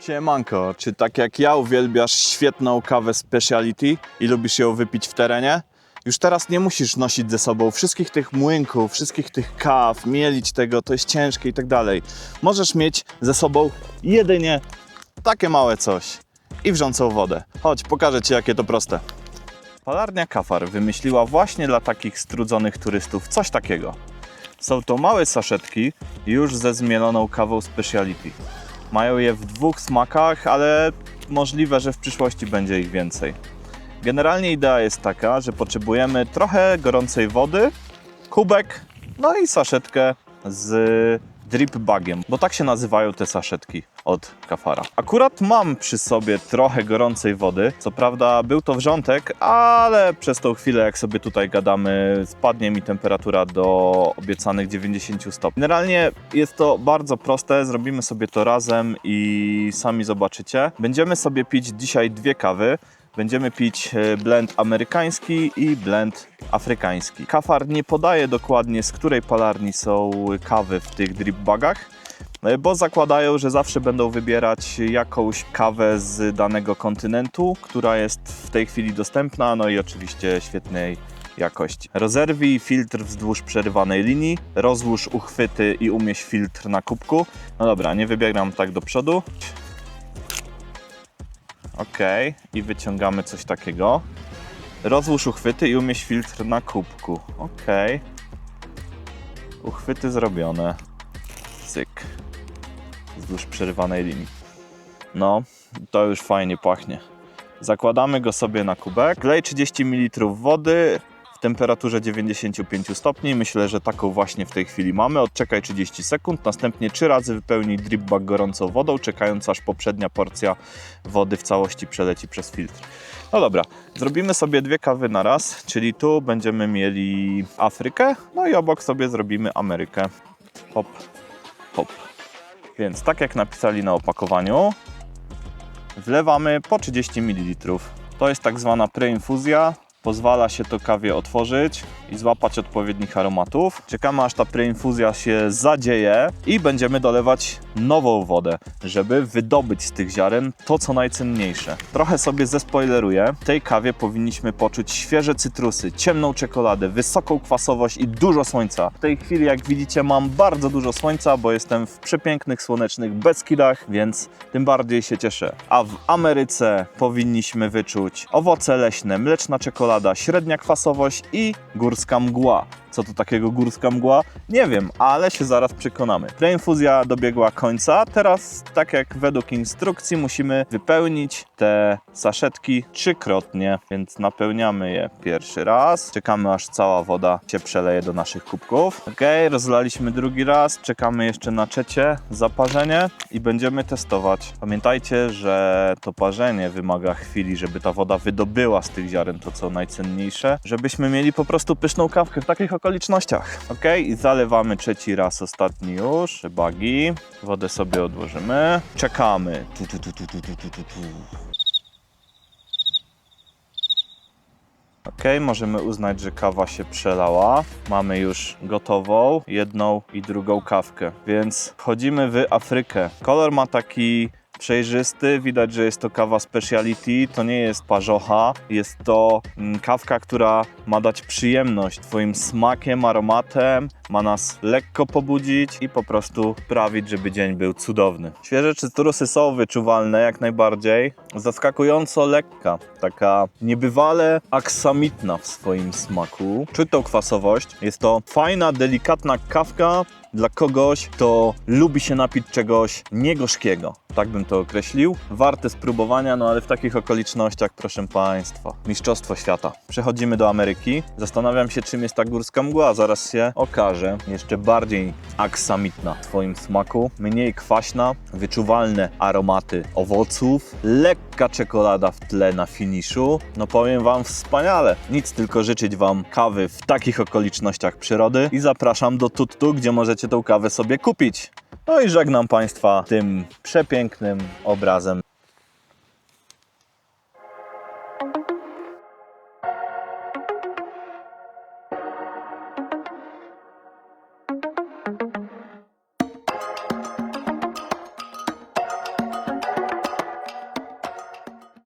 Siemanko, czy tak jak ja uwielbiasz świetną kawę speciality i lubisz ją wypić w terenie? Już teraz nie musisz nosić ze sobą wszystkich tych młynków, wszystkich tych kaw, mielić tego, to jest ciężkie i tak dalej. Możesz mieć ze sobą jedynie takie małe coś i wrzącą wodę. Chodź, pokażę Ci jakie to proste. Palarnia Kafar wymyśliła właśnie dla takich strudzonych turystów coś takiego. Są to małe saszetki już ze zmieloną kawą speciality. Mają je w dwóch smakach, ale możliwe, że w przyszłości będzie ich więcej. Generalnie idea jest taka, że potrzebujemy trochę gorącej wody, kubek, no i saszetkę z drip bagiem, bo tak się nazywają te saszetki od Kafara. Akurat mam przy sobie trochę gorącej wody, co prawda był to wrzątek, ale przez tą chwilę jak sobie tutaj gadamy spadnie mi temperatura do obiecanych 90 stopni. Generalnie jest to bardzo proste, zrobimy sobie to razem i sami zobaczycie. Będziemy sobie pić dzisiaj dwie kawy. Będziemy pić e, blend amerykański i blend afrykański. Kafar nie podaje dokładnie z której palarni są kawy w tych drip bagach, e, bo zakładają, że zawsze będą wybierać jakąś kawę z danego kontynentu, która jest w tej chwili dostępna, no i oczywiście świetnej jakości. Rozerwij filtr wzdłuż przerywanej linii, rozłóż uchwyty i umieść filtr na kubku. No dobra, nie wybieram tak do przodu. Ok, i wyciągamy coś takiego. Rozłóż uchwyty i umieść filtr na kubku. Ok. Uchwyty zrobione. Cyk. Wzdłuż przerywanej linii. No, to już fajnie pachnie. Zakładamy go sobie na kubek. Wlej 30 ml wody temperaturze 95 stopni. Myślę, że taką właśnie w tej chwili mamy. Odczekaj 30 sekund. Następnie trzy razy wypełnij drip bag gorącą wodą, czekając aż poprzednia porcja wody w całości przeleci przez filtr. No dobra, zrobimy sobie dwie kawy na raz, czyli tu będziemy mieli Afrykę, no i obok sobie zrobimy Amerykę. Hop, hop. Więc tak jak napisali na opakowaniu, wlewamy po 30 ml. To jest tak zwana preinfuzja. Pozwala się to kawie otworzyć i złapać odpowiednich aromatów. Czekamy aż ta preinfuzja się zadzieje i będziemy dolewać nową wodę, żeby wydobyć z tych ziaren to, co najcenniejsze. Trochę sobie zespoileruję. W tej kawie powinniśmy poczuć świeże cytrusy, ciemną czekoladę, wysoką kwasowość i dużo słońca. W tej chwili, jak widzicie, mam bardzo dużo słońca, bo jestem w przepięknych, słonecznych Beskidach, więc tym bardziej się cieszę. A w Ameryce powinniśmy wyczuć owoce leśne, mleczna czekolada, średnia kwasowość i górska mgła. Co to takiego górska mgła? Nie wiem, ale się zaraz przekonamy. Preinfuzja dobiegła końca. Teraz, tak jak według instrukcji, musimy wypełnić te saszetki trzykrotnie, więc napełniamy je pierwszy raz. Czekamy aż cała woda się przeleje do naszych kubków. Ok, rozlaliśmy drugi raz. Czekamy jeszcze na trzecie zaparzenie i będziemy testować. Pamiętajcie, że to parzenie wymaga chwili, żeby ta woda wydobyła z tych ziaren to, co najcenniejsze, żebyśmy mieli po prostu pyszną kawkę w takich okolicznościach. Ok, i zalewamy trzeci raz, ostatni już, bagi. Wodę sobie odłożymy. Czekamy. Tu, tu, tu, tu, tu, tu, tu, tu. Ok, możemy uznać, że kawa się przelała. Mamy już gotową jedną i drugą kawkę, więc wchodzimy w Afrykę. Kolor ma taki przejrzysty, widać, że jest to kawa speciality, to nie jest parzocha, jest to mm, kawka, która ma dać przyjemność Twoim smakiem, aromatem, ma nas lekko pobudzić i po prostu sprawić, żeby dzień był cudowny. Świeże cytrusy są wyczuwalne jak najbardziej, zaskakująco lekka, taka niebywale aksamitna w swoim smaku. Czuć tą kwasowość, jest to fajna, delikatna kawka, dla kogoś, kto lubi się napić czegoś niegorzkiego. Tak bym to określił. Warte spróbowania, no ale w takich okolicznościach, proszę Państwa, Mistrzostwo Świata. Przechodzimy do Ameryki. Zastanawiam się, czym jest ta górska mgła. Zaraz się okaże. Jeszcze bardziej aksamitna w Twoim smaku. Mniej kwaśna, wyczuwalne aromaty owoców, lekka czekolada w tle na finiszu. No powiem Wam wspaniale. Nic tylko życzyć Wam kawy w takich okolicznościach przyrody i zapraszam do Tuttu, gdzie możecie tą kawę sobie kupić. No i żegnam Państwa tym przepięknym pięknym obrazem.